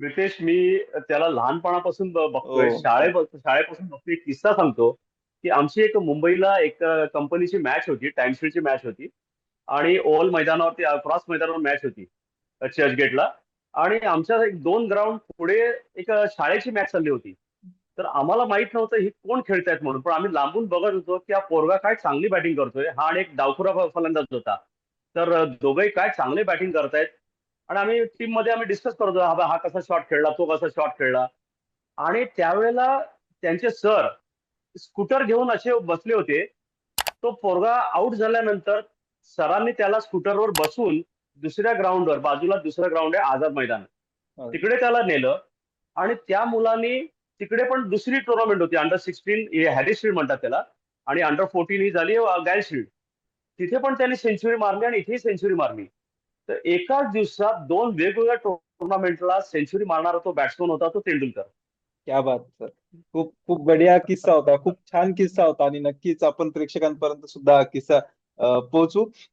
रितेश मी त्याला लहानपणापासून बघतोय. हो. शाळे शाळेपासून बघतोय. एक किस्सा सांगतो की आमची एक मुंबईला एक कंपनीची मॅच होती. टाइमशीटची मॅच होती. आणि ओव्हल मैदानावरती क्रॉस मैदानावर मॅच होती. चर्चगेटला आणि आमच्या एक दोन ग्राउंड पुढे एक शाळेची मॅच चालली होती. तर आम्हाला माहीत नव्हतं ही कोण खेळतायत म्हणून. पण आम्ही लांबून बघत होतो की हा पोरगा काय चांगली बॅटिंग करतोय. हा आणि एक डावखुरा फलंदाज होता. तर दोघंही काय चांगले बॅटिंग करतायत आणि आम्ही टीममध्ये आम्ही डिस्कस करतो हा हा कसा शॉट खेळला तो कसा शॉट खेळला. आणि त्यावेळेला त्यांचे सर स्कूटर घेऊन असे बसले होते. तो पोरगा आउट झाल्यानंतर सरांनी त्याला स्कूटरवर बसून दुसऱ्या ग्राउंडवर बाजूला दुसरं ग्राउंड आहे आझाद मैदान. हा. तिकडे त्याला नेलं. आणि त्या मुलांनी तिकडे पण दुसरी टुर्नामेंट होती अंडर सिक्स्टीन हॅरी शिल्ड म्हणतात त्याला. आणि अंडर फोर्टीन ही झाली गायल शिल्ड तिथे पण त्यांनी सेंचुरी मारली आणि इथेही सेंचुरी मारली. तर एकाच दिवसात दोन वेगवेगळ्या टुर्नामेंटला सेंचुरी मारणारा तो बॅट्समन होता तो तेंडुलकर. क्या बात सर. खूप खूप बढिया किस्सा होता. खूप छान किस्सा होता आणि नक्कीच आपण प्रेक्षकांपर्यंत सुद्धा हा किस्सा पोहोचू.